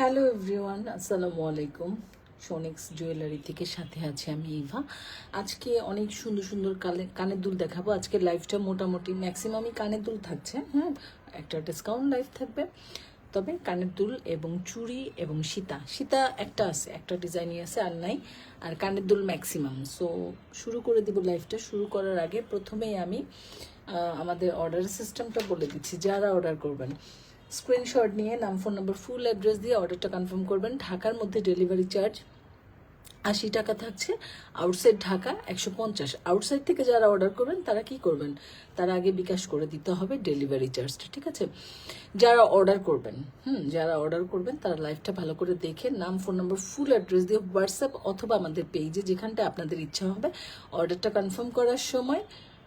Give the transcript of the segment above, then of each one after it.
Hello everyone আসসালামু আলাইকুম সোনিক্স jewellery থেকে সাথে আছে আমি ইভা আজকে অনেক সুন্দর সুন্দর কালে কানের দুল দেখাবো। আজকে লাইফটা মোটামুটি ম্যাক্সিমামই কানের দুল থাকছে হ্যাঁ একটা ডিসকাউন্ট লাইফ থাকবে। তবে কানের দুল এবং চুড়ি এবং সীতা। সীতা একটা আছে, একটা ডিজাইনই আছে, আর নাই। আর কানের দুল ম্যাক্সিমাম সো শুরু করে দিব লাইফটা শুরু করার আগে প্রথমেই আমি আমাদের অর্ডার সিস্টেমটা বলে দিচ্ছি। যারা অর্ডার করবেন। স্ক্রিনশট নিয়ে নাম, ফোন নম্বর ফুল অ্যাড্রেস দিয়ে অর্ডারটা কনফার্ম করবেন। ঢাকার মধ্যে ডেলিভারি চার্জ আশি টাকা থাকছে। আউটসাইড ঢাকা একশো পঞ্চাশ। আউটসাইড থেকে যারা অর্ডার করবেন, তারা কি করবেন? তারা আগে বিকাশ করে দিতে হবে ডেলিভারি চার্জটা ঠিক আছে? যারা অর্ডার করবেন, হুম, যারা অর্ডার করবেন, তারা লাইভটা ভালো করে দেখে নাম ফোন নম্বর ফুল অ্যাড্রেস দিয়ে হোয়াটসঅ্যাপ অথবা আমাদের পেজে যেখানটা আপনাদের ইচ্ছা হবে অর্ডারটা কনফার্ম করার সময়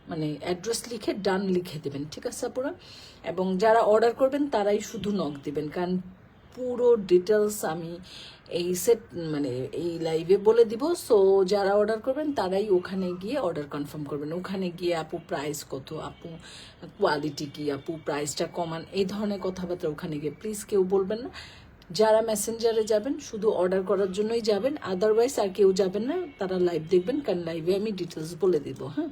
মানে অ্যাড্রেস লিখে ডান লিখে দেবেন, ঠিক আছে আপুরা? এবং যারা অর্ডার করবেন, তারাই শুধু নক দেবেন। কারণ পুরো ডিটেলস আমি এই সেট মানে এই লাইভে বলে দিব। সো যারা অর্ডার করবেন, তারাই ওখানে গিয়ে অর্ডার কনফার্ম করবেন। ওখানে গিয়ে আপু প্রাইস কত, আপু কোয়ালিটি কি, আপু প্রাইসটা কমান, এই ধরনের কথাবার্তা ওখানে গিয়ে প্লিজ কেউ বলবেন না। যারা মেসেঞ্জারে যাবেন, শুধু অর্ডার করার জন্যই যাবেন। আদারওয়াইজ আর কেউ যাবেন না, তারা লাইভ দেখবেন। কারণ লাইভে আমি ডিটেলস বলে দিব হ্যাঁ?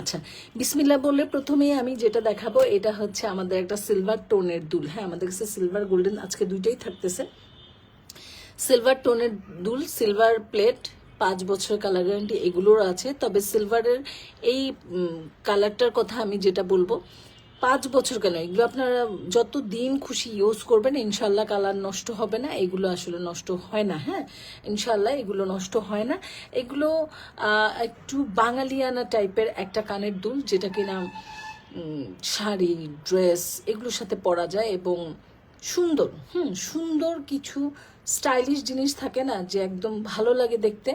আচ্ছা বিসমিল্লা বললে প্রথমেই আমি যেটা দেখাবো, এটা হচ্ছে আমাদের একটা সিলভার টোনের দুল। হ্যাঁ আমাদের কাছে সিলভার গোল্ডেন আজকে দুইটাই থাকতেছে। সিলভার টোনের দুল সিলভার প্লেট পাঁচ বছর কালার গ্যারান্টি এগুলোর আছে। তবে সিলভারের এই কালারটার কথা আমি যেটা বলব পাঁচ বছর কেন? এগুলো আপনারা যত দিন খুশি ইউজ করবেন ইনশাল্লাহ কালার নষ্ট হবে না, এগুলো আসলে নষ্ট হয় না হ্যাঁ? ইনশাল্লাহ এগুলো নষ্ট হয় না। এগুলো একটু বাঙালিয়ানা টাইপের একটা কানের দুল, যেটা কিনা শাড়ি, ড্রেস, এগুলোর সাথে পরা যায় এবং সুন্দর, হুম, সুন্দর কিছু স্টাইলিশ জিনিস থাকে না, যে একদম ভালো লাগে দেখতে।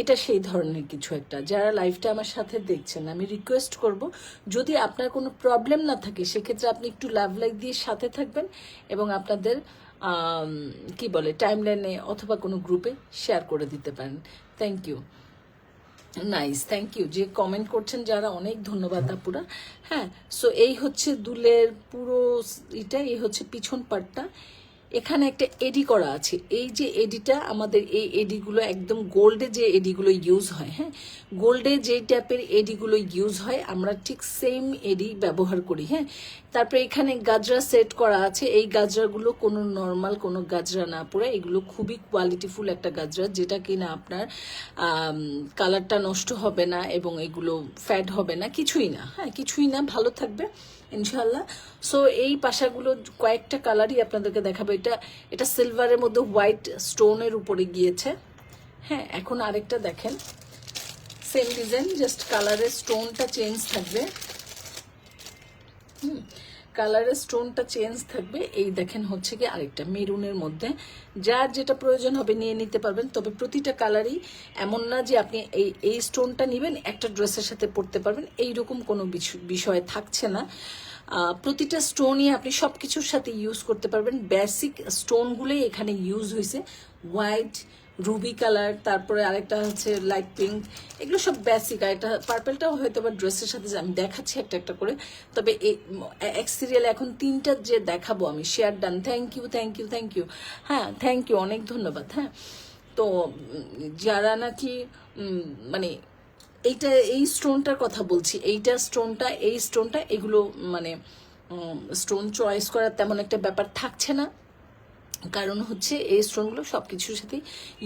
এটা সেই ধরনের কিছু একটা। যারা লাইফটা আমার সাথে দেখছেন, আমি রিকোয়েস্ট করব, যদি আপনার কোনো প্রবলেম না থাকে, সেক্ষেত্রে আপনি একটু লাভ লাইক দিয়ে সাথে থাকবেন এবং আপনাদের কি বলে টাইমলাইনে অথবা কোনো গ্রুপে শেয়ার করে দিতে পারেন। Thank you nice thank you যে কমেন্ট করছেন, যারা অনেক ধন্যবাদ আপুরা। হ্যাঁ সো এই হচ্ছে দুলের পুরো এটা এই হচ্ছে পিছন পাটটা এখানে একটা এডি করা আছে। এই যে এডিটা, আমাদের এই এডিগুলো একদম গোল্ডে যে এডিগুলো ইউজ হয় হ্যাঁ? গোল্ডে যে টাইপের এডিগুলো ইউজ হয়, আমরা ঠিক সেম এডি ব্যবহার করি হ্যাঁ? তারপরে এখানে গাজরা সেট করা আছে। এই গাজরাগুলো কোনো নর্মাল কোনো গাজরা না পড়ে, এগুলো খুবই কোয়ালিটিফুল একটা গাজরা, যেটা কিনা আপনার কালারটা নষ্ট হবে না এবং এগুলো ফ্যাট হবে না, কিছুই না হ্যাঁ? কিছুই না, ভালো থাকবে। ইনশাল্লাহ সো এই পাশাগুলো কয়েকটা কালারই আপনাদেরকে দেখাবো। এটা এটা সিলভারের মধ্যে হোয়াইট স্টোনের উপরে গিয়েছে। হ্যাঁ এখন আরেকটা দেখেন। সেম ডিজাইন জাস্ট কালারের স্টোনটা চেঞ্জ থাকবে। কালারের স্টোনটা চেঞ্জ থাকবে। এই দেখেন হচ্ছে কি আরেকটা মেরুনের মধ্যে। যার যেটা প্রয়োজন হবে নিয়ে নিতে পারবেন। তবে প্রতিটা কালারই এমন না যে আপনি এই এই স্টোনটা নেবেন, একটা ড্রেসের সাথে পরতে পারবেন। এইরকম কোনো বিষ- বিষয় থাকছে না। প্রতিটা স্টোনই আপনি সব কিছুর সাথে ইউজ করতে পারবেন। বেসিক স্টোনগুলোই এখানে ইউজ হয়েছে হোয়াইট রুবি কালার তারপরে আরেকটা হচ্ছে লাইট পিঙ্ক এগুলো সব বেসিক আর এটা পার্পেলটাও হয়তো বা ড্রেসের সাথে আমি দেখাচ্ছি একটা একটা করে, তবে এক সিরিয়াল এখন তিনটা যে দেখাবো আমি share done thank you thank you thank you হ্যাঁ থ্যাংক ইউ অনেক ধন্যবাদ হ্যাঁ তো, যারা নাকি মানে এইটা, এই স্টোনটার কথা বলছি, এইটা স্টোনটা এই স্টোনটা এগুলো মানে স্টোন চয়েস করার তেমন একটা ব্যাপার থাকছে না কারণ হচ্ছে এই স্টোনগুলো সব কিছুর সাথে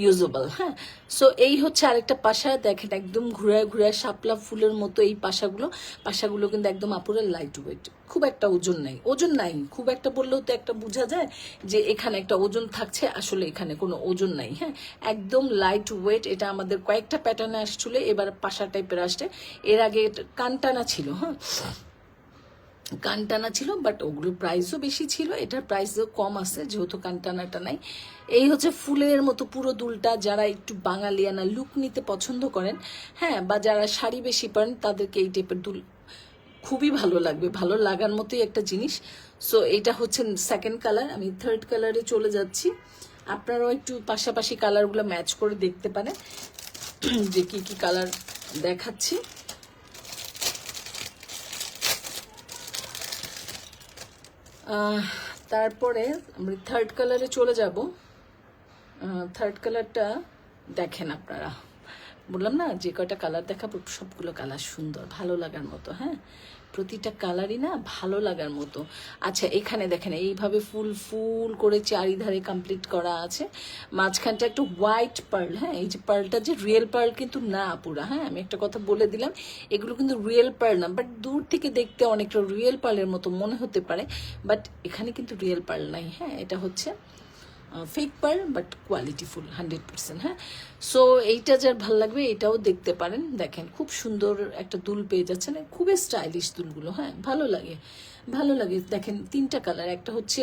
ইউজেবল হ্যাঁ? সো এই হচ্ছে আরেকটা পাশা, দেখেন একদম ঘুরায় ঘুরায় শাপলা ফুলের মতো এই পাশাগুলো। পাশাগুলো কিন্তু একদম আপুরের লাইট ওয়েট খুব একটা ওজন নাই। ওজন নাই। খুব একটা বললেও তো একটা বোঝা যায় যে এখানে একটা ওজন থাকছে, আসলে এখানে কোনো ওজন নাই হ্যাঁ? একদম লাইট ওয়েট এটা আমাদের কয়েকটা প্যাটার্নে আসছিল, এবার পাশা টাইপের আসছে। এর আগে কানটানা ছিল হ্যাঁ? কানটানা ছিল বাট ওগুলোর প্রাইসও বেশি ছিল। এটার প্রাইসও কম আছে, যেহেতু কানটানাটা নাই। এই হচ্ছে ফুলের মতো পুরো দুলটা, যারা একটু বাঙালিয়ানা লুক নিতে পছন্দ করেন হ্যাঁ বা যারা শাড়ি বেশি পারেন, তাদেরকে এই টাইপের দুল খুবই ভালো লাগবে। ভালো লাগার মতোই একটা জিনিস। সো এটা হচ্ছে সেকেন্ড কালার আমি থার্ড কালারে চলে যাচ্ছি। আপনারাও একটু পাশাপাশি কালারগুলো ম্যাচ করে দেখতে পারেন। যে কি কি কালার দেখাচ্ছি। তারপরে আমরা থার্ড কালারে চলে যাব। থার্ড কালারটা দেখেন আপনারা। বললাম না, যে কয়টা কালার দেখাবো, সবগুলো কালার সুন্দর, ভালো লাগার মতো হ্যাঁ? প্রতিটা কালারই না ভালো লাগার মতো। আচ্ছা এখানে দেখেন, এইভাবে ফুল ফুল করে চারিধারে কমপ্লিট করা আছে। মাঝখানটা একটু হোয়াইট পার্ল হ্যাঁ? এই যে পার্লটা যে রিয়েল পার্ল কিন্তু না পুরা হ্যাঁ? আমি একটা কথা বলে দিলাম, এগুলো কিন্তু রিয়েল পার্ল না বাট দূর থেকে দেখতে অনেকটা রিয়েল পার্লের মতো মনে হতে পারে বাট এখানে কিন্তু রিয়েল পার্ল নাই হ্যাঁ? এটা হচ্ছে fake pearl but qualityful hundred percent হ্যাঁ? সো এইটা যার ভালো লাগবে, এটাও দেখতে পারেন। দেখেন, খুব সুন্দর একটা দুল পেয়ে যাচ্ছেন খুবই স্টাইলিশ দুলগুলো হ্যাঁ? ভালো লাগে ভালো লাগে। দেখেন, তিনটা কালার একটা হচ্ছে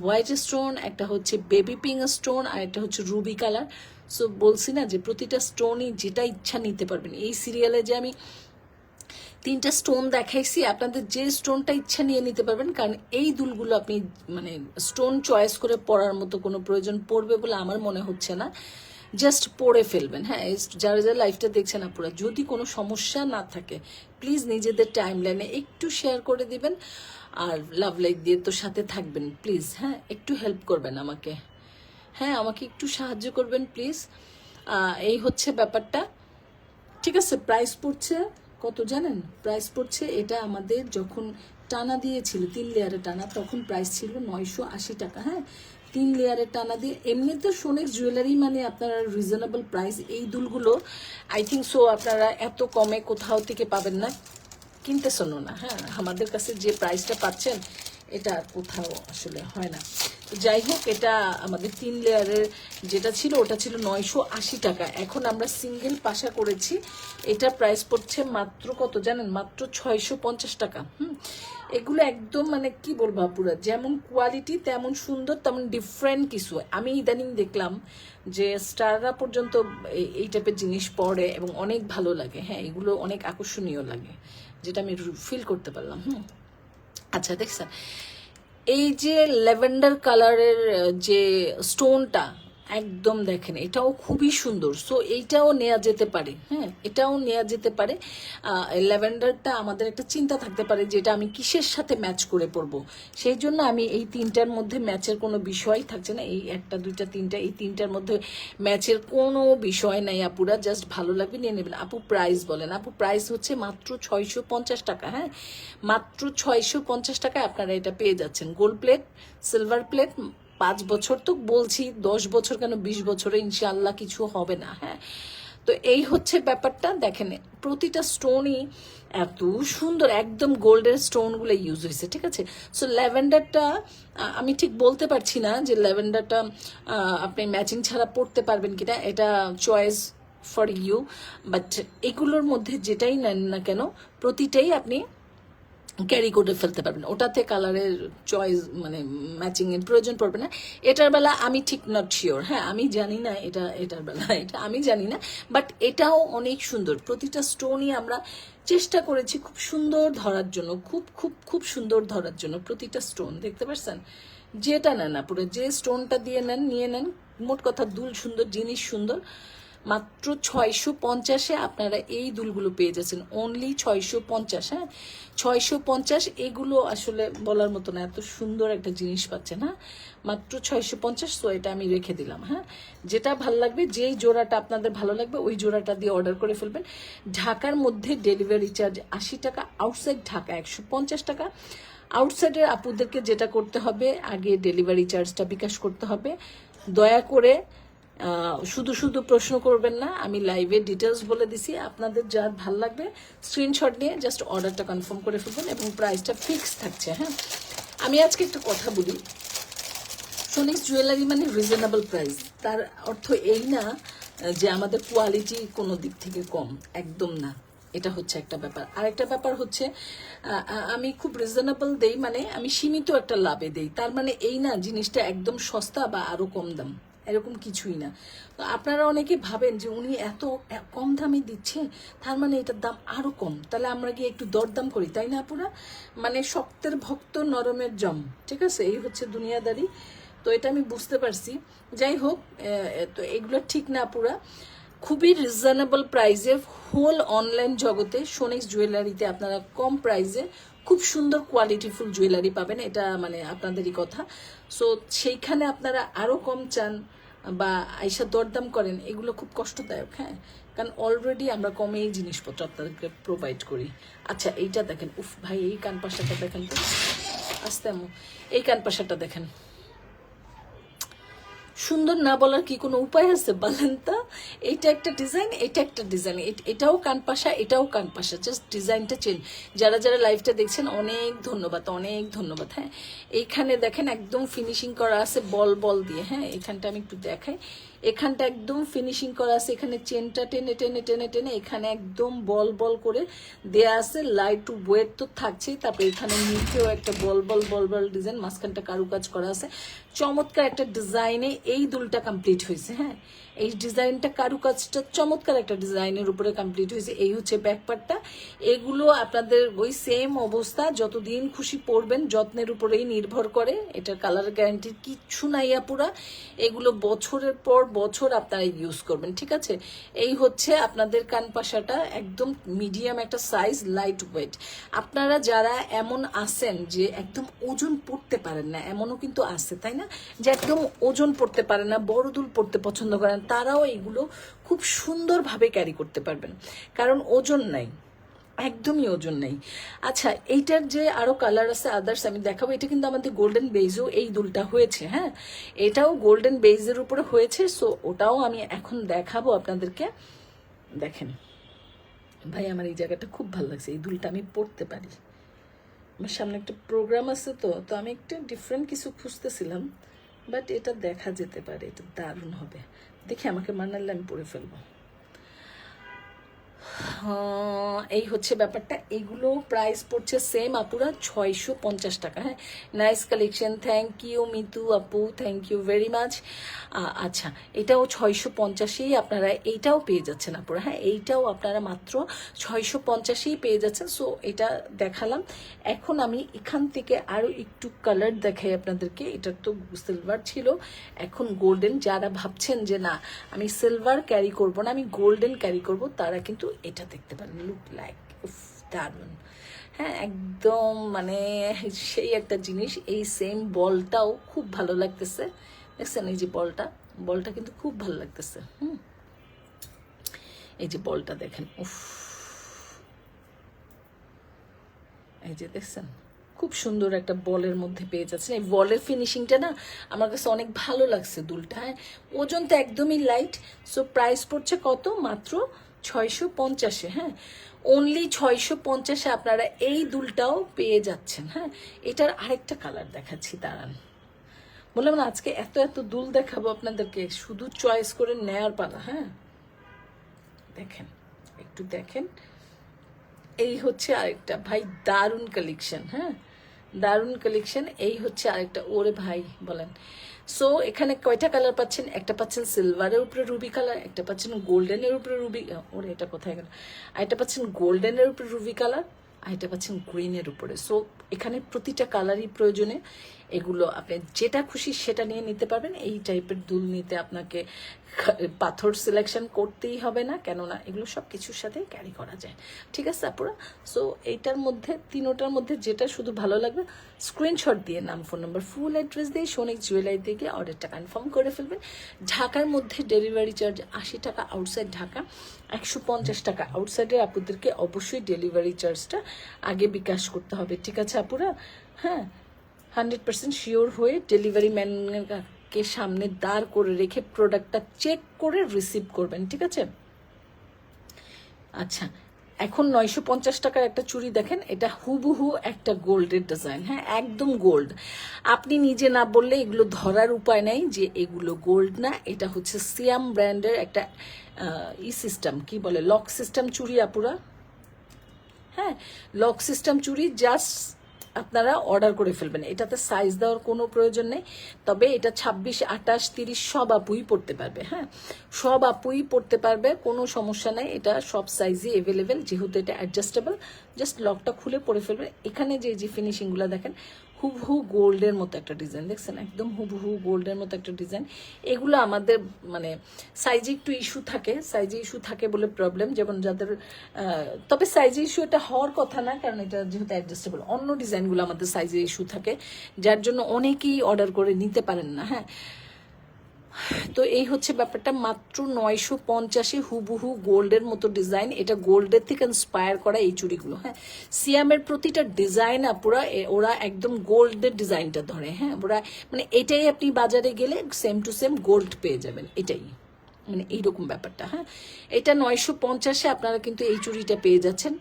হোয়াইট স্টোন একটা হচ্ছে বেবি পিঙ্ক স্টোন আর একটা হচ্ছে রুবি কালার সো বলছি না যে প্রতিটা স্টোনই যেটা ইচ্ছা নিতে পারবেন। এই সিরিয়ালে যে আমি তিনটা স্টোন দেখাইছি, আপনাদের যে স্টোনটা ইচ্ছা নিয়ে নিতে পারবেন, কারণ এই দুলগুলো আপনি মানে স্টোন চয়েস করে পরার মতো কোনো প্রয়োজন পড়বে বলে আমার মনে হচ্ছে না। জাস্ট পরে ফেলবেন হ্যাঁ যারা যারা লাইফটা দেখছেন আপনারা যদি কোনো সমস্যা না থাকে প্লিজ নিজেদের টাইম লাইনে একটু শেয়ার করে দিবেন, আর লাভ লাইক দিয়ে তো সাথে থাকবেন প্লিজ হ্যাঁ একটু হেল্প করবেন আমাকে। হ্যাঁ আমাকে একটু সাহায্য করবেন প্লিজ এই হচ্ছে ব্যাপারটা। ঠিক আছে প্রাইস পড়ছে কত জানেন? প্রাইস পড়ছে, এটা আমাদের যখন টানা দিয়েছিল, তিন লেয়ারে টানা, তখন প্রাইস ছিল নয়শো আশি টাকা হ্যাঁ? তিন লেয়ারে টানা দিয়ে এমনিতে সোনেক্স জুয়েলারি মানে আপনারা রিজনেবল প্রাইস এই দুলগুলো আই থিঙ্ক সো আপনারা এত কমে কোথাও থেকে পাবেন না। কিনতে শোনো না হ্যাঁ? আমাদের কাছে যে প্রাইসটা পাচ্ছেন, এটা কোথাও আসলে হয় না। যাই হোক, এটা আমাদের তিন লেয়ারের যেটা ছিল, ওটা ছিল নয়শো আশি টাকা। এখন আমরা সিঙ্গেল পাশা করেছি। এটা প্রাইস পড়ছে মাত্র কত জানেন? মাত্র ছয়শো পঞ্চাশ টাকা। হুম। এগুলো একদম মানে কি বলব আপুরা, যেমন কোয়ালিটি তেমন সুন্দর, তেমন ডিফারেন্ট কিছু। আমি ইদানিং দেখলাম যে স্টাররা পর্যন্ত এই- টাইপের জিনিস পরে এবং অনেক ভালো লাগে। হ্যাঁ এগুলো অনেক আকর্ষণীয় লাগে, যেটা আমি ফিল করতে পারলাম। হুম। আচ্ছা দেখছেন এই যে ল্যাভেন্ডার কালারের যে স্টোনটা একদম দেখেন, এটাও খুবই সুন্দর। সো এইটাও নেওয়া যেতে পারে হ্যাঁ? এটাও নেওয়া যেতে পারে। ল্যাভেন্ডারটা আমাদের একটা চিন্তা থাকতে পারে যে এটা আমি কিসের সাথে ম্যাচ করে পরবো। সেই জন্য আমি এই তিনটার মধ্যে ম্যাচের কোনো বিষয় থাকছে না। এই একটা, দুইটা, তিনটা, এই তিনটার মধ্যে ম্যাচের কোনো বিষয় নাই আপুরা। জাস্ট ভালো লাগবে, নিয়ে নেবেন। আপু প্রাইস বলেন। আপু প্রাইস হচ্ছে মাত্র ছয়শো পঞ্চাশ টাকা হ্যাঁ? মাত্র ছয়শো পঞ্চাশ টাকায় আপনারা এটা পেয়ে যাচ্ছেন। গোল্ড প্লেট সিলভার প্লেট পাঁচ বছর তো বলছি, দশ বছর কেন বিশ বছরে ইনশাল্লাহ কিছু হবে না হ্যাঁ? তো এই হচ্ছে ব্যাপারটা, দেখেন, প্রতিটা স্টোনই এত সুন্দর, একদম গোল্ডের স্টোনগুলো ইউজ হয়েছে, ঠিক আছে? সো ল্যাভেন্ডারটা আমি ঠিক বলতে পারছি না যে ল্যাভেন্ডারটা আপনি ম্যাচিং ছাড়া পড়তে পারবেন কিনা, এটা চয়েস ফর ইউ বাট এগুলোর মধ্যে যেটাই নেন না কেন, প্রতিটাই আপনি ক্যারি করে ফেলতে পারবেন ওটাতে কালারের চয়েস মানে ম্যাচিং এর প্রয়োজন পড়বে না। এটার বেলা আমি ঠিক নট শিওর হ্যাঁ আমি জানি না এটা, এটার বেলা, এটা আমি জানি না। বাট এটাও অনেক সুন্দর। প্রতিটা স্টোনই আমরা চেষ্টা করেছি খুব সুন্দর ধরার জন্য, খুব খুব খুব সুন্দর ধরার জন্য প্রতিটা স্টোন দেখতে পাচ্ছেন যেটা নেন পুরো যে স্টোনটা দিয়ে নেন, নিয়ে নেন, মোট কথা দুল সুন্দর, জিনিস সুন্দর। মাত্র ছয়শো পঞ্চাশে আপনারা এই দুলগুলো পেয়ে যাচ্ছেন। অনলি ছয়শো পঞ্চাশ হ্যাঁ? ছয়শো পঞ্চাশ, এগুলো আসলে বলার মতো না, এত সুন্দর একটা জিনিস পাচ্ছেন হ্যাঁ? মাত্র ছয়শো পঞ্চাশ সো এটা আমি রেখে দিলাম হ্যাঁ? যেটা ভালো লাগবে, যেই জোড়াটা আপনাদের ভালো লাগবে, ওই জোড়াটা দিয়ে অর্ডার করে ফেলবেন। ঢাকার মধ্যে ডেলিভারি চার্জ আশি টাকা আউটসাইড ঢাকা একশো পঞ্চাশ টাকা। আউটসাইডের আপুদেরকে যেটা করতে হবে, আগে ডেলিভারি চার্জটা বিকাশ করতে হবে। দয়া করে শুধু শুধু প্রশ্ন করবেন না, আমি লাইভে ডিটেলস বলে দিছি, আপনাদের যার ভালো লাগবে স্ক্রিনশট নিয়ে জাস্ট অর্ডারটা কনফার্ম করে ফেলবেন এবং প্রাইসটা ফিক্স থাকছে হ্যাঁ? আমি আজকে একটা কথা বলি। সোনিক্স জুয়েলারি মানে রিজনেবল প্রাইস তার অর্থ এই না, যে আমাদের কোয়ালিটি কোনো দিক থেকে কম, একদম না। এটা হচ্ছে একটা ব্যাপার। আরেকটা ব্যাপার হচ্ছে আমি খুব রিজনেবল দেই মানে আমি সীমিত একটা লাভে দেই। তার মানে এই না, জিনিসটা একদম সস্তা বা আরও কম দাম। এরকম কিছুই না। তো আপনারা অনেকে ভাবেন যে উনি এত কম দামে দিচ্ছে, তার মানে এটার দাম আরও কম। তাহলে আমরা গিয়ে একটু দরদাম করি, তাই না পুরা মানে শক্তের ভক্ত, নরমের জম, ঠিক আছে? এই হচ্ছে দুনিয়াদারি। তো এটা আমি বুঝতে পারছি। যাই হোক তো এগুলো ঠিক না পুরা খুবই রিজনেবল প্রাইসে হোল অনলাইন জগতে সোনেক্স জুয়েলারিতে আপনারা কম প্রাইসে খুব সুন্দর কোয়ালিটিফুল জুয়েলারি পাবেন, এটা মানে আপনাদেরই কথা। সো সেইখানে আপনারা আরও কম চান। বা আইসা দরদাম করেন, এগুলো খুব কষ্টদায়ক হ্যাঁ? কারণ অলরেডি আমরা কমেই জিনিসপত্র আপনাদেরকে প্রোভাইড করি। আচ্ছা এইটা দেখেন। উফ, ভাই, এই কান পাশাটা দেখেন তো। আস্তে এই কান পাশাটা দেখেন। সুন্দর না বলার কি কোনো উপায় আছে বলেন তো? এটা একটা ডিজাইন এটা একটা ডিজাইন এটাও কান পাশা, এটাও কান পাশা। জাস্ট ডিজাইনটা চেঞ্জ যারা যারা লাইভটা দেখছেন, অনেক ধন্যবাদ অনেক ধন্যবাদ হ্যাঁ। এইখানে দেখেন একদম ফিনিশিং করা আছে বল বল দিয়ে হ্যাঁ। এখানটা আমি একটু দেখাই। এখানটা একদম ফিনিশিং করা আছে, এখানে চেনটা টেনে টেনে টেনে টেনে এখানে একদম বল বল করে দেয়া আছে লাইট টু ওয়েট তো থাকছেই, তারপরে এখানে নিচেও একটা বল বল বল বল ডিজাইন মাঝখানটা কারুকাজ করা আছে। চমৎকার একটা ডিজাইনে এই দুলটা কমপ্লিট হয়েছে হ্যাঁ? এই ডিজাইনটা কারুকাজটা চমৎকার একটা ডিজাইনের উপরে কমপ্লিট হয়েছে। এই হচ্ছে ব্যাকপার্টটা এগুলো আপনাদের ওই সেম অবস্থা, যতদিন খুশি পরবেন, যত্নের উপরেই নির্ভর করে। এটার কালার গ্যারান্টির কিচ্ছু নাই পুরা এগুলো বছরের পর বছর আপনারা ইউজ করবেন, ঠিক আছে? এই হচ্ছে আপনাদের কানপাশাটা একদম মিডিয়াম একটা সাইজ লাইট ওয়েট আপনারা যারা এমন আছেন যে একদম ওজন পড়তে পারেন না, এমনও কিন্তু আছে, তাই না? যে একদম ওজন পড়তে পারেন না, বড় দুল পড়তে পছন্দ করেন তারাও এগুলো খুব সুন্দরভাবে ক্যারি করতে পারবেন। কারণ ওজন নাই, একদমই ওজন নেই। আচ্ছা এইটার যে আরও কালার আছে আদার্স আমি দেখাবো, এটা কিন্তু আমাদের গোল্ডেন বেজও এই দুলটা হয়েছে হ্যাঁ? এটাও গোল্ডেন বেজের উপরে হয়েছে সো ওটাও আমি এখন দেখাবো আপনাদেরকে। দেখেন, ভাই, আমার এই জায়গাটা খুব ভালো লাগছে, এই দুলটা আমি পড়তে পারি। আমার সামনে একটা প্রোগ্রাম আছে তো তো আমি একটু ডিফারেন্ট কিছু খুঁজতেছিলাম। বাট এটা দেখা যেতে পারে এটা দারুণ হবে। দেখি আমাকে মানালে আমি পড়ে ফেলব। এই হচ্ছে ব্যাপারটা। এগুলো প্রাইস পড়ছে সেম আপুরা ছয়শো পঞ্চাশ টাকা। হ্যাঁ nice collection thank you Mitu আপু থ্যাংক ইউ ভেরি মাচ আচ্ছা এটাও ছয়শো পঞ্চাশেই আপনারা এইটাও পেয়ে যাচ্ছেন আপুরা। হ্যাঁ এইটাও আপনারা মাত্র ছয়শো পঞ্চাশেই পেয়ে যাচ্ছেন। সো এটা দেখালাম। এখন আমি এখান থেকে আরও একটু কালার দেখাই আপনাদেরকে। এটা তো সিলভার ছিল। এখন গোল্ডেন যারা ভাবছেন যে না, আমি সিলভার ক্যারি করব না, আমি গোল্ডেন ক্যারি করব, তারা কিন্তু এটা দেখতে পারেন লুক লাইক দারুণ হ্যাঁ একদম মানে সেই একটা জিনিস, এই সেম বলটাও খুব ভালো লাগতেছে। দেখছেন এই যে বলটা? বলটা কিন্তু খুব ভালো লাগতেছে, হুম। এই যে বলটা দেখেন, উফ। এই যে দেখছেন, খুব সুন্দর একটা বলের মধ্যে পেয়ে যাচ্ছেন। এই বলের ফিনিশিংটা না আমার কাছে অনেক ভালো লাগছে দুলটা হ্যাঁ। ওজন তো একদমই লাইট সো প্রাইস পড়ছে কত? মাত্র ছয়শো পঞ্চাশে হ্যাঁ? অনলি ছয়শো পঞ্চাশে আপনারা এই দুলটাও পেয়ে যাচ্ছেন হ্যাঁ? এটার আরেকটা কালার দেখাচ্ছি, দাঁড়ান। বললাম না, আজকে এত এত দুল দেখাবো আপনাদেরকে, শুধু চয়েস করে নেয়ার পালা হ্যাঁ? দেখেন, একটু দেখেন। এই হচ্ছে আরেকটা, ভাই, দারুণ কালেকশন হ্যাঁ? দারুণ কালেকশন এই হচ্ছে আরেকটা, ওরে ভাই, বলেন। সো এখানে কয়টা কালার পাচ্ছেন? একটা পাচ্ছেন সিলভারের উপরে রুবি কালার একটা পাচ্ছেন গোল্ডেনের উপরে রুবি ওরে, এটা কোথায় গেল? আর এটা পাচ্ছেন গোল্ডেনের উপরে রুবি কালার আর এটা পাচ্ছেন গ্রিনের উপরে। সো এখানে প্রতিটা কালারই প্রয়োজনে এগুলো আপনি যেটা খুশি সেটা নিয়ে নিতে পারবেন। এই টাইপের দুল নিতে আপনাকে পাথর সিলেকশন করতেই হবে না, কেননা এগুলো সব কিছুর সাথে ক্যারি করা যায়। ঠিক আছে, আপুরা? সো এইটার মধ্যে, তিনোটার মধ্যে যেটা শুধু ভালো লাগবে স্ক্রিনশট দিয়ে নাম ফোন নাম্বার ফুল অ্যাড্রেস দিয়ে সোনিক জুয়েলারি থেকে অর্ডারটা কনফার্ম করে ফেলবেন। ঢাকার মধ্যে ডেলিভারি চার্জ আশি টাকা আউটসাইড ঢাকা, একশো পঞ্চাশ টাকা আউটসাইডের আপুদেরকে অবশ্যই ডেলিভারি চার্জটা আগে বিকাশ করতে হবে। ঠিক আছে, আপুরা? হ্যাঁ হান্ড্রেড পার্সেন্ট শিওর হয়ে ডেলিভারি ম্যানকে সামনে দাঁড় করে রেখে প্রোডাক্টটা চেক করে রিসিভ করবেন, ঠিক আছে? আচ্ছা এখন নয়শো পঞ্চাশ টাকার একটা চুড়ি দেখেন, এটা হুবহু একটা গোল্ডের ডিজাইন হ্যাঁ একদম গোল্ড আপনি নিজে না বললে এগুলো ধরার উপায় নেই যে এগুলো গোল্ড না, এটা হচ্ছে সিয়াম ব্র্যান্ডের একটা ই সিস্টেম কি বলে লক সিস্টেম চুড়ি আপুরা। হ্যাঁ লক সিস্টেম চুড়ি জাস্ট আপনারা অর্ডার করে ফেলবেন। এটাতে সাইজ দেওয়ার কোনো প্রয়োজন নেই। তবে এটা ছাব্বিশ, আঠাশ, তিরিশ সব আপুই পড়তে পারবে হ্যাঁ? সব আপুই পড়তে পারবে, কোনো সমস্যা নেই। এটা সব সাইজই অ্যাভেলেবেল যেহেতু এটা অ্যাডজাস্টেবল জাস্ট লকটা খুলে পড়ে ফেলবেন এখানে যে যে ফিনিশিংগুলো দেখেন হুবহু গোল্ডের মতো একটা ডিজাইন, দেখছেন? একদম হুবহু গোল্ডের মতো একটা ডিজাইন। এগুলো আমাদের মানে সাইজে একটু ইস্যু থাকে সাইজে ইস্যু থাকে বলে প্রবলেম যেমন যাদের তবে সাইজে ইস্যু এটা হওয়ার কথা না, কারণ এটা যেহেতু অ্যাডজাস্টেবল অন্য ডিজাইনগুলো আমাদের সাইজে ইস্যু থাকে, যার জন্য অনেকেই অর্ডার করে নিতে পারেন না হ্যাঁ? তো এই হচ্ছে ব্যাপারটা, মাত্র নয়শো পঞ্চাশে হুবহু গোল্ডের মতো ডিজাইন। এটা গোল্ডের থেকে ইন্সপায়ার করা এই চুড়িগুলো হ্যাঁ। সিয়ামের প্রতিটা ডিজাইন পুরা ওরা একদম গোল্ডের ডিজাইনটা ধরে হ্যাঁ। ওরা মানে এটাই আপনি বাজারে গেলে সেম টু সেম গোল্ড পেয়ে যাবেন, এটাই। মানে এইরকম ব্যাপারটা হ্যাঁ। এটা নয়শো পঞ্চাশে আপনারা কিন্তু এই চুড়িটা পেয়ে যাচ্ছেন।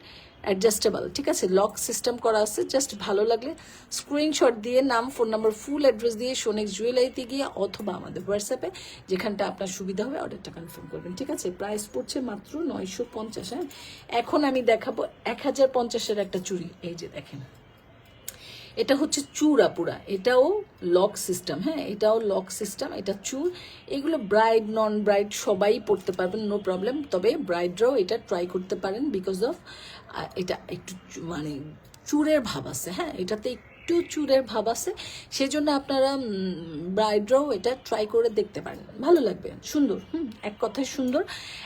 অ্যাডজাস্টেবল ঠিক আছে? লক সিস্টেম করা আছে জাস্ট ভালো লাগলে স্ক্রিনশট দিয়ে নাম ফোন নাম্বার ফুল অ্যাড্রেস দিয়ে সোনেক্স জুয়েলারিতে গিয়ে অথবা আমাদের হোয়াটসঅ্যাপে যেখানটা আপনার সুবিধা হবে অর্ডারটা কনফার্ম করবেন, ঠিক আছে? প্রাইস পড়ছে মাত্র নয়শো পঞ্চাশ হ্যাঁ? এখন আমি দেখাবো এক হাজার পঞ্চাশের একটা চুড়ি, এই যে দেখেন। এটা হচ্ছে চূড়া পুরা, এটাও লক সিস্টেম হ্যাঁ? এটাও লক সিস্টেম এটা চুর। এগুলো ব্রাইড নন ব্রাইড সবাই পড়তে পারবেন নো প্রবলেম তবে ব্রাইডরাও এটা ট্রাই করতে পারেন বিকজ অফ এটা একটু মানে চুরের ভাব আছে হ্যাঁ? এটাতে একটু চুরের ভাব আছে। সেজন্য আপনারা ব্রাইডরাও এটা ট্রাই করে দেখতে পারেন। ভালো লাগবে, সুন্দর, হুম? এক কথায় সুন্দর।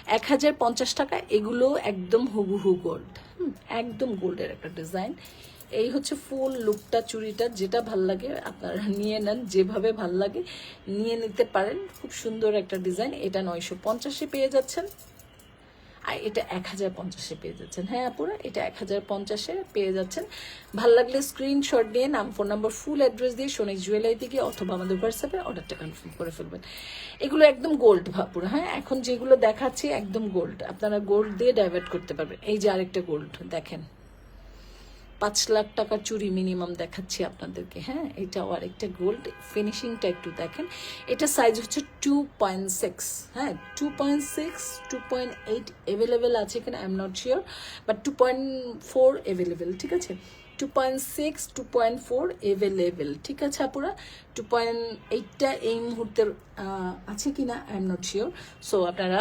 এক হাজার পঞ্চাশ টাকা, এগুলো একদম হুবহু গোল্ড হুম? একদম গোল্ডের একটা ডিজাইন এই হচ্ছে ফুল লুকটা চুড়িটা, যেটা ভালো লাগে, আপনারা নিয়ে নেন, যেভাবে ভালো লাগে, নিয়ে নিতে পারেন। খুব সুন্দর একটা ডিজাইন এটা নয়শো পঞ্চাশে পেয়ে যাচ্ছেন। আর এটা এক হাজার পঞ্চাশে পেয়ে যাচ্ছেন। হ্যাঁ আপুরা, এটা এক হাজার পঞ্চাশে পেয়ে যাচ্ছেন। ভালো লাগলে স্ক্রিনশট নিয়ে নাম ফোন নাম্বার ফুল অ্যাড্রেস দিয়ে সোনিক জুয়েলারি থেকে অথবা আমাদের হোয়াটসঅ্যাপে অর্ডারটা কনফার্ম করে ফেলবেন। এগুলো একদম গোল্ড ভাপুরা হ্যাঁ? এখন যেগুলো দেখাচ্ছি একদম গোল্ড আপনারা গোল্ড দিয়ে ডাইভার্ট করতে পারবেন। এই যে আরেকটা গোল্ড দেখেন। পাঁচ লাখ টাকার চুরি মিনিমাম দেখাচ্ছি আপনাদেরকে হ্যাঁ? এটাও আরেকটা গোল্ড ফিনিশিংটা একটু দেখেন। এটা সাইজ হচ্ছে টু পয়েন্ট সিক্স হ্যাঁ? Two point six two point eight available আছে কিনা? I am not sure but two point four available ঠিক আছে? Two point six two point four available ঠিক আছে আপুরা? টু পয়েন্ট এইটটা এই মুহূর্তের আছে কিনা? I am not sure so আপনারা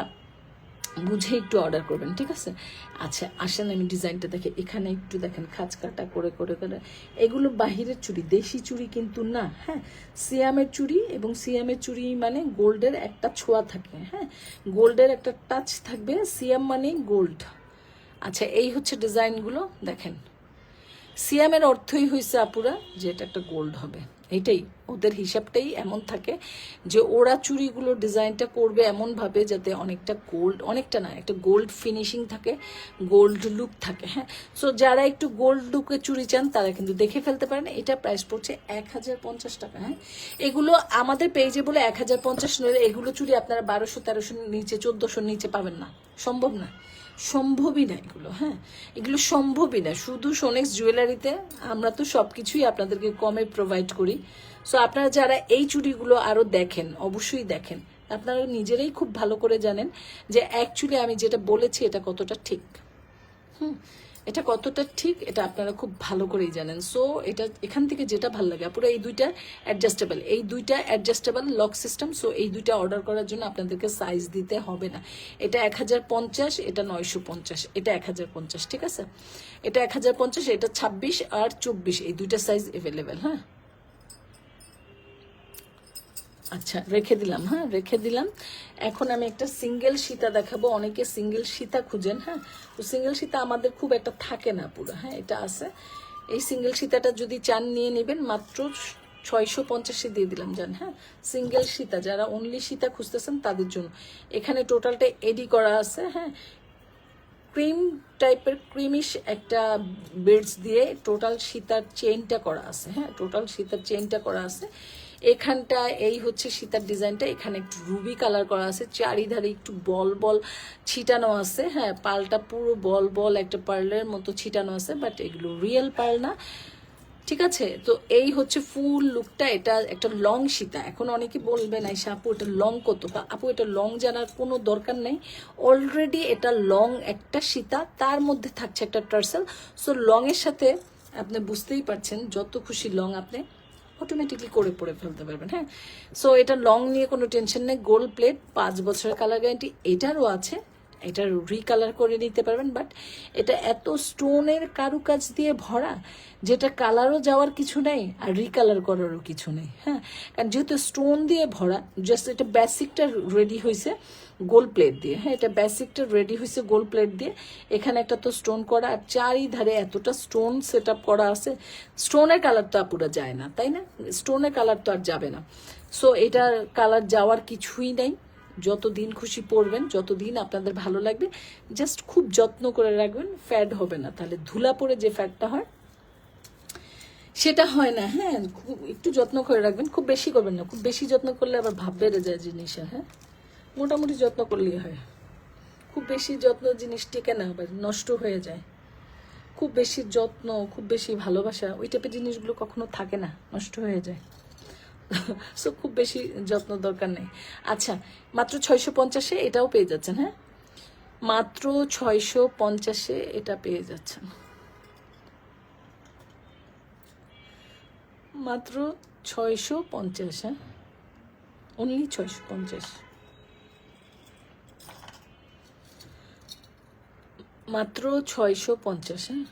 বুঝে একটু অর্ডার করবেন, ঠিক আছে? আচ্ছা আসেন, আমি ডিজাইনটা দেখে এখানে একটু দেখেন খাঁচ কাটা করে করে করে। এগুলো বাহিরের চুড়ি, দেশি চুড়ি কিন্তু না হ্যাঁ? সিয়ামের চুড়ি এবং সিয়ামের চুড়ি মানে গোল্ডের একটা ছোঁয়া থাকে হ্যাঁ? গোল্ডের একটা টাচ থাকবে, সিয়াম মানে গোল্ড। আচ্ছা এই হচ্ছে ডিজাইনগুলো দেখেন। সিয়ামের অর্থই হয়েছে আপুরা যে এটা একটা গোল্ড হবে। এইটাই, ওদের হিসাবটাই এমন থাকে যে ওরা চুড়িগুলো ডিজাইনটা করবে এমনভাবে যাতে অনেকটা গোল্ড অনেকটা না, একটা গোল্ড ফিনিশিং থাকে গোল্ড লুক থাকে হ্যাঁ? সো যারা একটু গোল্ড লুকে চুড়ি চান, তারা কিন্তু দেখে ফেলতে পারেন, এটা প্রাইস পড়ছে এক হাজার পঞ্চাশ টাকা হ্যাঁ? এগুলো আমাদের পেজে বলে এক হাজার পঞ্চাশ নইলে এগুলো চুড়ি আপনারা বারোশো তেরোশো নিচে, চোদ্দোশোর নিচে পাবেন না, সম্ভব না। সম্ভবই না এগুলো হ্যাঁ? এগুলো সম্ভবই না। শুধু সোনেক্স জুয়েলারিতে আমরা তো সব কিছুই আপনাদেরকে কমে প্রোভাইড করি। সো আপনারা যারা এই চুড়িগুলো আরও দেখেন, অবশ্যই দেখেন। আপনারা নিজেরাই খুব ভালো করে জানেন যে অ্যাকচুয়ালি আমি যেটা বলেছি এটা কতটা ঠিক। হুম? এটা কতটা ঠিক, এটা আপনারা খুব ভালো করেই জানেন। সো এটা এখান থেকে যেটা ভালো লাগে, পুরো এই দুইটা অ্যাডজাস্টেবল এই দুইটা অ্যাডজাস্টেবল লক সিস্টেম সো এই দুইটা অর্ডার করার জন্য আপনাদেরকে সাইজ দিতে হবে না। এটা এক হাজার পঞ্চাশ, এটা নয়শো পঞ্চাশ, এটা এক হাজার পঞ্চাশ, ঠিক আছে? এটা এক হাজার পঞ্চাশ, এটা ছাব্বিশ আর চব্বিশ, এই দুইটা সাইজ অ্যাভেলেবেল হ্যাঁ? আচ্ছা রেখে দিলাম হ্যাঁ রেখে দিলাম। এখন আমি একটা সিঙ্গেল সীতা দেখাবো। অনেকে সিঙ্গেল সীতা খুঁজেন হ্যাঁ। তো সিঙ্গেল সীতা আমাদের খুব একটা থাকে না পুরো হ্যাঁ এটা আছে। এই সিঙ্গেল সীতাটা যদি চান নিয়ে নেবেন, মাত্র ছয়শো পঞ্চাশে দিয়ে দিলাম, জান হ্যাঁ। সিঙ্গেল সীতা, যারা অনলি সীতা খুঁজতেছেন তাদের জন্য। এখানে টোটালটা এডি করা আছে হ্যাঁ। ক্রিম টাইপের ক্রিমিশ একটা বেডস দিয়ে টোটাল সীতার চেনটা করা আছে হ্যাঁ। টোটাল সীতার চেনটা করা আছে। এখানটা, এই হচ্ছে সীতার ডিজাইনটা, এখানে একটু রুবি কালার করা আছে, চারিধারে একটু বল বল ছিটানো আছে হ্যাঁ পালটা পুরো বল বল একটা পার্লের মতো ছিটানো আছে বাট এগুলো রিয়েল পার্ল না। ঠিক আছে? তো এই হচ্ছে ফুল লুকটা এটা একটা লং সীতা। এখন অনেকে বলবেন আইসা আপু এটা লং কত? বা, আপু, এটা লং জানার কোনো দরকার নেই। অলরেডি এটা লং একটা সীতা, তার মধ্যে থাকছে একটা টার্সেল। সো লং এর সাথে আপনি বুঝতেই পারছেন, যত খুশি লং আপনি অটোমেটিকলি করে পরে ফেলতে পারবেন হ্যাঁ? সো এটা লং নিয়ে কোনো টেনশন নেই। গোল্ড প্লেট পাঁচ বছরের কালার গ্যারান্টি এটারও আছে। এটা রিকালার করে নিতে পারবেন বাট এটা এত স্টোনের কারুকাজ দিয়ে ভরা যেটা কালারও যাওয়ার কিছু নেই আর রিকালার করারও কিছু নেই হ্যাঁ? কারণ যেহেতু স্টোন দিয়ে ভরা জাস্ট এটা বেসিকটা রেডি হয়েছে গোল প্লেট দিয়ে হ্যাঁ? এটা বেসিকটা রেডি হয়েছে গোল প্লেট দিয়ে, এখানে একটা তো স্টোন করা, আর চারিধারে এতটা স্টোন সেট করা আছে স্টোনের কালার তো আর যায় না, তাই না? স্টোনের কালার তো আর যাবে না। সো এটার কালার যাওয়ার কিছুই নেই। যত দিন খুশি পরবেন যত দিন আপনাদের ভালো লাগবে জাস্ট খুব যত্ন করে রাখবেন ফ্যাড হবে না। তাহলে ধুলা পরে যে ফ্যাটটা হয়, সেটা হয় না হ্যাঁ? খুব একটু যত্ন করে রাখবেন, খুব বেশি করবেন না। খুব বেশি যত্ন করলে আবার ভাব বেড়ে যায় জিনিসের হ্যাঁ? মোটামুটি যত্ন করলেই হয়। খুব বেশি যত্ন জিনিস টেকে না, আবার নষ্ট হয়ে যায়। খুব বেশি যত্ন, খুব বেশি ভালোবাসা, ওই টাইপের জিনিসগুলো কখনো থাকে না, নষ্ট হয়ে যায়। সো খুব বেশি যত্ন দরকার নেই। আচ্ছা মাত্র ছয়শো পঞ্চাশে এটাও পেয়ে যাচ্ছেন হ্যাঁ? মাত্র ছয়শো পঞ্চাশে এটা পেয়ে যাচ্ছেন। মাত্র ছয়শো পঞ্চাশ হ্যাঁ? অনলি ছয়শো পঞ্চাশ। মাত্র ছয়শো পঞ্চাশ হ্যাঁ?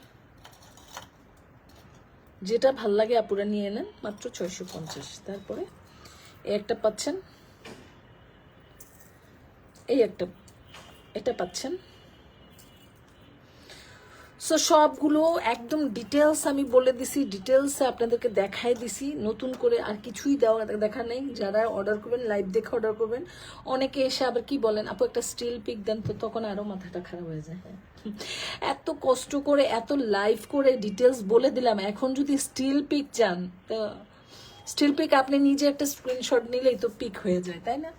যেটা ভালো লাগে আপুরা নিয়ে নেন, মাত্র ছয়শো পঞ্চাশ। তারপরে এই একটা পাচ্ছেন। এই একটা, এটা পাচ্ছেন। সো সবগুলো একদম ডিটেলস আমি বলে দিছি ডিটেলস আপনাদেরকে দেখাই দিছি। নতুন করে আর কিছুই দেওয়া দেখা নেই। যারা অর্ডার করবেন লাইভ দেখে অর্ডার করবেন, অনেকে এসে আবার কি বলেন, আপু, একটা স্টিল পিক দেন তো তখন আরও মাথাটা খারাপ হয়ে যায়। এত কষ্ট করে, এত লাইভ করে ডিটেলস বলে দিলাম। এখন যদি স্টিল পিক চান, তো স্টিল পিক আপনি নিজে একটা স্ক্রিনশট নিলেই তো পিক হয়ে যায়, তাই না?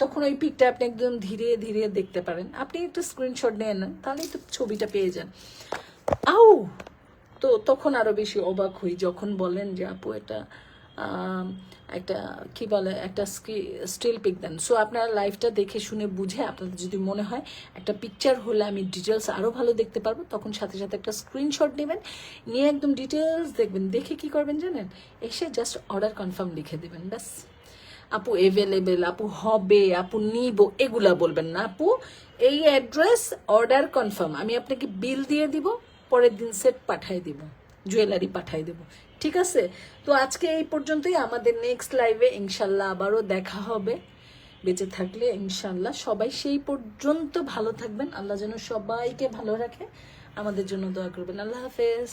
তখন ওই পিকটা আপনি একদম ধীরে ধীরে দেখতে পারেন। আপনি একটু স্ক্রিনশট নিয়ে নেন, তাহলেই তো ছবিটা পেয়ে যান। আও! তো তখন আরও বেশি অবাক হই যখন বলেন যে, আপু, এটা একটা, কি বলে, একটা স্টিল পিক দেন। সো আপনারা লাইভটা দেখে শুনে বুঝে আপনাদের যদি মনে হয় একটা পিকচার হলে আমি ডিটেলস আরও ভালো দেখতে পারব, তখন সাথে সাথে একটা স্ক্রিনশট নেবেন, নিয়ে একদম ডিটেলস দেখবেন। দেখে কি করবেন জানেন? এসে জাস্ট অর্ডার কনফার্ম লিখে দেবেন, ব্যাস। আপু এভেলেবেল আপু, হবে, আপু, নিব, এগুলা বলবেন না। আপু, এই অ্যাড্রেস অর্ডার কনফার্ম আমি আপনাকে বিল দিয়ে দিব পরের দিন সেট পাঠাই দেব জুয়েলারি পাঠাই দেব। ঠিক আছে? তো আজকে এই পর্যন্তই। আমাদের নেক্সট লাইভে ইনশাল্লাহ আবারও দেখা হবে। বেঁচে থাকলে ইনশাল্লাহ সবাই সেই পর্যন্ত ভালো থাকবেন। আল্লাহ যেন সবাইকে ভালো রাখে। আমাদের জন্য দোয়া করবেন। আল্লাহ হাফেজ।